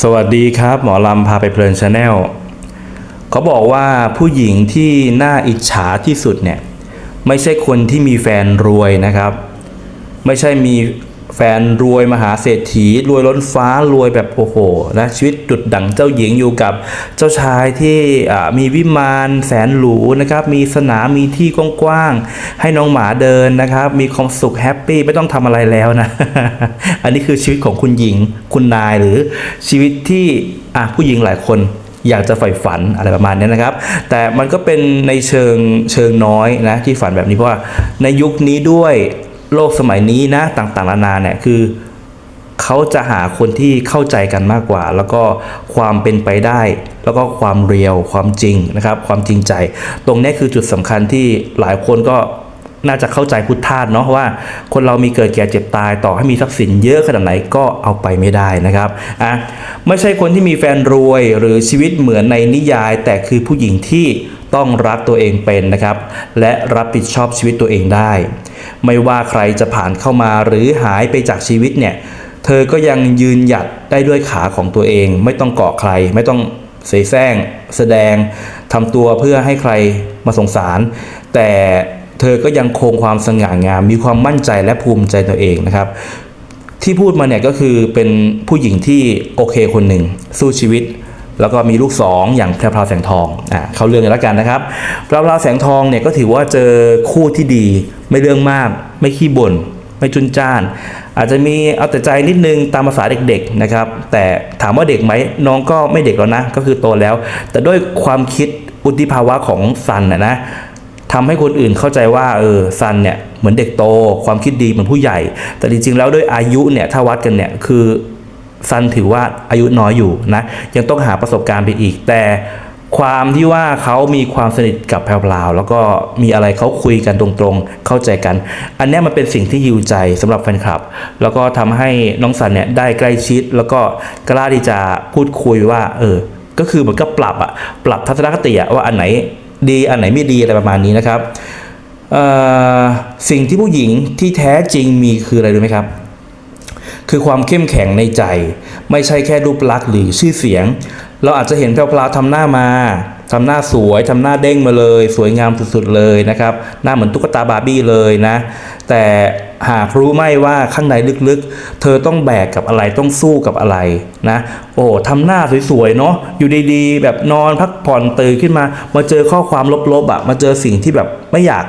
สวัสดีครับ หมอลำพาไปเพลินชาแนลเขาบอกว่าผู้หญิงที่น่าอิจฉาที่สุดเนี่ย ไม่ใช่คนที่มีแฟนรวยนะครับ ไม่ใช่มี แฟนรวยมหาเศรษฐี รวยล้นฟ้ารวยแบบโอ้โหนะชีวิตดุดดั่งเจ้าหญิงอยู่กับเจ้าชายที่มีวิมานแสนหรูนะครับมีสนามมีที่กว้างๆให้น้องหมาเดินนะครับ มีความสุขแฮปปี้ไม่ต้องทำอะไรแล้วนะ อันนี้คือชีวิตของคุณหญิงคุณนายหรือชีวิตที่ผู้หญิงหลายคนอยากจะใฝ่ฝันอะไรประมาณนี้นะครับ แต่มันก็เป็นในเชิงเชิงน้อยนะที่ฝันแบบนี้เพราะว่าในยุคนี้ด้วย โลกสมัยนี้นะต่างๆนานาเนี่ยคือเขาจะหาคนที่เข้าใจกันมากกว่า แล้วก็ความเป็นไปได้ แล้วก็ความเรียวความจริงนะครับความจริงใจ ตรงนี้คือจุดสำคัญที่หลายคนก็น่าจะเข้าใจพุทธาสเนาะว่า คนเรามีเกิดแก่เจ็บตายต่อให้มีทรัพย์สินเยอะขนาดไหนก็เอาไปไม่ได้นะครับอะไม่ใช่คนที่มีแฟนรวยหรือชีวิตเหมือนในนิยาย แต่คือผู้หญิงที่ ต้องรักตัวเองเป็นนะครับ และรับผิดชอบชีวิตตัวเองได้ ไม่ว่าใครจะผ่านเข้ามาหรือหายไปจากชีวิตเนี่ย เธอก็ยังยืนหยัดได้ด้วยขาของตัวเอง ไม่ต้องเกาะใคร ไม่ต้องเสแสร้ง แสดงทำตัวเพื่อให้ใครมาสงสาร แต่เธอก็ยังคงความสง่างาม มีความมั่นใจและภูมิใจตัวเองนะครับ ที่พูดมาเนี่ยก็คือเป็นผู้หญิงที่โอเคคนหนึ่งสู้ชีวิต แล้วก็มีลูกสองอย่างแพรวพราแสงทองอ่าเข้าเรื่องกันแล้วกันนะครับแพรพราวแสงทองเนี่ยก็ถือว่าเจอคู่ที่ดี ไม่เรื่องมาก ไม่ขี้บ่นไม่จุนจ้าน อาจจะมีเอาแต่ใจนิดนึงตามภาษาเด็กๆนะครับ แต่ถามว่าเด็กไหมน้องก็ไม่เด็กแล้วนะ ก็คือโตแล้ว แต่ด้วยความคิดอุติภาวะของซันนะนะทำให้คนอื่นเข้าใจว่าเออซันเนี่ยเหมือนเด็กโต ความคิดดีเหมือนผู้ใหญ่ แต่จริงๆแล้วด้วยอายุเนี่ยถ้าวัดกันเนี่ยคือ ซันถือว่าอายุน้อยอยู่นะยังต้องหาประสบการณ์ไปอีก แต่ความที่ว่าเขามีความสนิทกับแพรวๆแล้วก็มีอะไรเขาคุยกันตรงๆ เข้าใจกัน อันนี้มันเป็นสิ่งที่ฮิวใจสำหรับแฟนคลับ แล้วก็ทำให้น้องซันเนี่ยได้ใกล้ชิด แล้วก็กล้าที่จะพูดคุยว่า เออ ก็คือเหมือนกับปรับอะปรับทัศนคติอะว่าอันไหนดีอันไหนไม่ดีอะไรประมาณนี้นะครับสิ่งที่ผู้หญิงที่แท้จริงมีคืออะไรรู้ไหมครับ คือความเข้มแข็งในใจ ไม่ใช่แค่รูปลักษณ์หรือชื่อเสียง เราอาจจะเห็นแพรวๆทำหน้ามาทำหน้าสวยทำหน้าเด้งมาเลย สวยงามสุดๆเลยนะครับ หน้าเหมือนตุ๊กตาบาร์บี้เลยนะ แต่หากรู้ไหมว่าข้างในลึกๆ เธอต้องแบกกับอะไรต้องสู้กับอะไรนะ โอ้ทำหน้าสวยๆเนาะอยู่ดีๆ แบบนอนพักผ่อนตื่นขึ้นมา มาเจอข้อความลบๆอะมาเจอสิ่งที่แบบไม่อยาก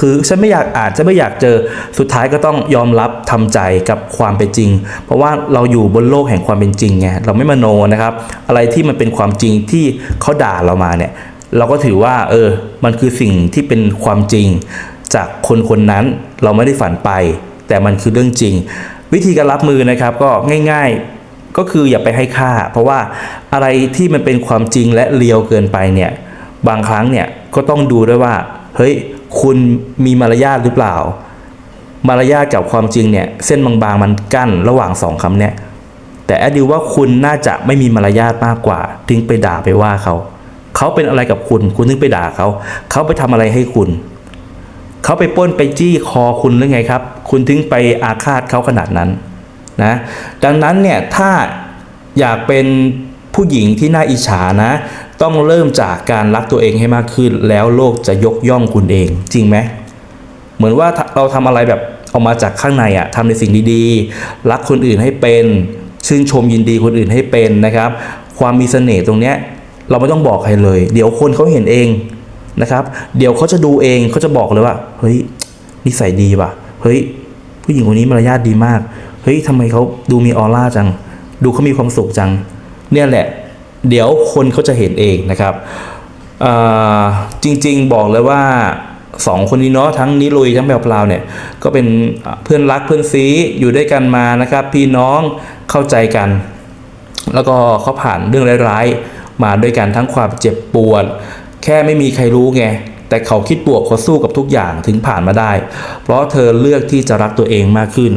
คือฉันไม่อยากอ่านฉันไม่อยากเจอสุดท้ายก็ต้องยอมรับทำใจกับความเป็นจริง เพราะว่าเราอยู่บนโลกแห่งความเป็นจริงไงเราไม่มโนนะครับ อะไรที่มันเป็นความจริงที่เขาด่าเรามาเนี่ยเราก็ถือว่าเออมันคือสิ่งที่เป็นความจริง จากคนคนนั้นเราไม่ได้ฝันไป แต่มันคือเรื่องจริง วิธีการรับมือนะครับก็ง่าย ๆก็คืออย่าไปให้ค่า เพราะว่าอะไรที่มันเป็นความจริงและเลียวเกินไปเนี่ยบางครั้งเนี่ยก็ต้องดูด้วยว่าเฮ้ย คุณมีมารยาทหรือเปล่า มารยาทกับความจริงเนี่ย เส้นบางๆมันกั้นระหว่างสองคำเนี่ยแต่แอดดิวว่าคุณน่าจะไม่มีมารยาทมากกว่า ถึงไปด่าไปว่าเขา เขาเป็นอะไรกับคุณ คุณถึงไปด่าเขา เขาไปทำอะไรให้คุณ เขาไปป้นไปจี้คอคุณหรือไงครับ คุณถึงไปอาฆาตเขาขนาดนั้นนะดังนั้นเนี่ยถ้าอยากเป็นผู้หญิงที่น่าอิจฉานะ ต้องเริ่มจากการรักตัวเองให้มากขึ้น แล้วโลกจะยกย่องคุณเอง จริงไหมเหมือนว่าเราทำอะไรแบบออกมาจากข้างในอะทำในสิ่งดีๆ รักคนอื่นให้เป็น ชื่นชมยินดีคนอื่นให้เป็นนะครับ ความมีเสน่ห์ตรงเนี้ยเราไม่ต้องบอกใครเลย เดี๋ยวคนเขาเห็นเองนะครับ เดี๋ยวเขาจะดูเองเขาจะบอกเลยว่า เฮ้ยนิสัยดีว่ะ เฮ้ย ผู้หญิงคนนี้มารยาทดีมาก เฮ้ยทำไมเขาดูมีออร่าจัง ดูเขามีความสุขจัง เนี่ยแหละ เดี๋ยวคนเขาจะเห็นเองนะครับจริงๆบอกเลยว่าสองคนนี้เนาะทั้งนิลุยทั้งแบบพลาวเนี่ยก็เป็นเพื่อนรักเพื่อนซีอยู่ด้วยกันมานะครับ พี่น้องเข้าใจกัน แล้วก็เขาผ่านเรื่องร้ายๆมาด้วยกันทั้งความเจ็บปวดแค่ไม่มีใครรู้ไงแต่เขาคิดบวกเขาสู้กับทุกอย่างถึงผ่านมาได้ เพราะเธอเลือกที่จะรักตัวเองมากขึ้น